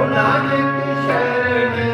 Ona gitmiş elini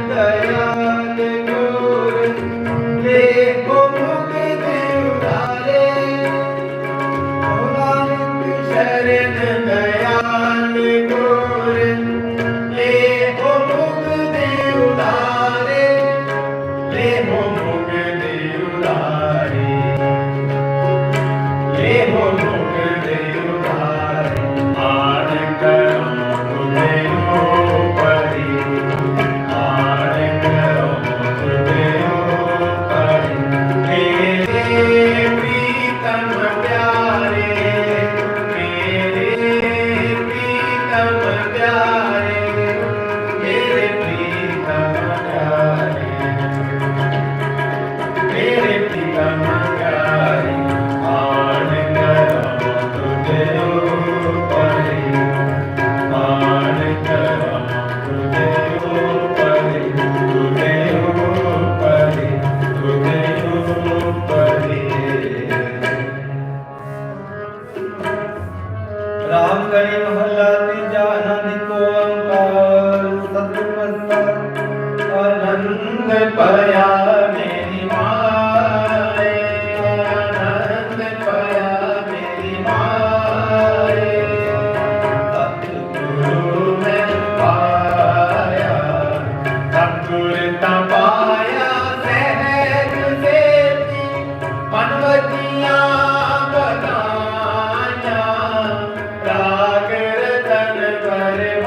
ਆਨੰਦ ਭਇਆ ਮੇਰੀ ਮਾਏ ਆਨੰਦ ਭਇਆ ਮੇਰੀ ਮਾਏ ਸਤਿਗੁਰੂ ਮੈਂ ਪਾਇਆ ਸਤਿਗੁਰ ਤਾਂ ਪਾਇਆ ਸਹਿਜ ਸੇਤੀ, ਪਨਵਤੀਆਂ ਬਨਾਇਆ ਰਾਗ ਰਤਨ ਭਰੇ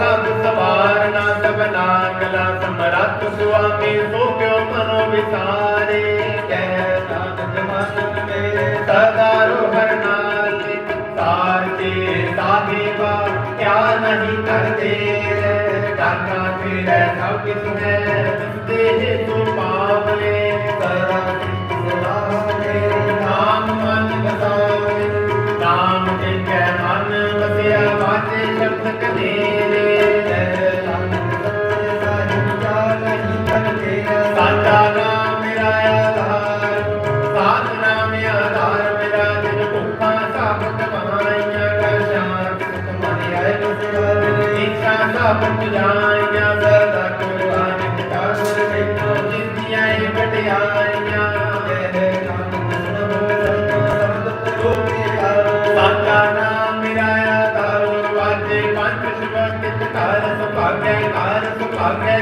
ਸਭ ਸਵਾਰਨਾ ਸਭਨਾ ਕਲਾ ਸਮਰੱਥ ਸੁਆਮੀ, ਸੋ ਕਿਉ ਮਨੋ ਵਿਸਾਰੇ। ਕਹਿ ਸਾਧ ਜਮਨ ਮੇਰੇ ਸਦਾ ਰੋਹਰ ਨਾਲੇ। ਤਾਰ ਕੇ ਸਾਹਿਬਾ ਕਿਆ ਨਹੀਂ ਕਰਦੇ ਦਾਤਾ ਤੇਰੇ ਸਭ ਕਿਸ ਹੈ, ਦੇਹ ਤੂੰ ਪਾਵਲੇ। ਸਦਾ ਮਿਟ ਜਾਈਆਂ ਸਦਾ ਕੁਰਬਾਨ ਕਾ ਗੁਰ ਬਿਨੋ ਜਿੰਦੀਆਂ ਹੀ ਵਡਿਆਈਆਂ ਮੇਰੇ ਨਾਮ ਸਭੋ ਸਭੋ ਸਭਤ ਰੋਪੀ ਕਰੋ ਸਾਡਾ ਨਾਮ ਮਿਰਾਇਆ ਕਰੋ ਵਾਜੇ ਪੰਜ ਸ਼ਬਦ ਕਿਤ ਕਰ ਸੁਭਾਗੈ ਕਰ ਸੁਭਾਗੈ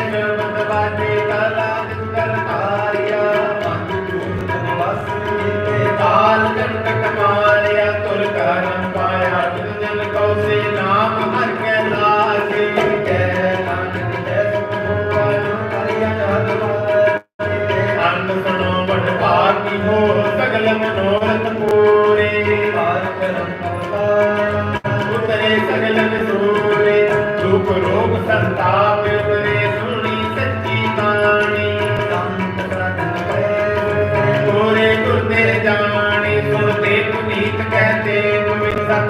Lord.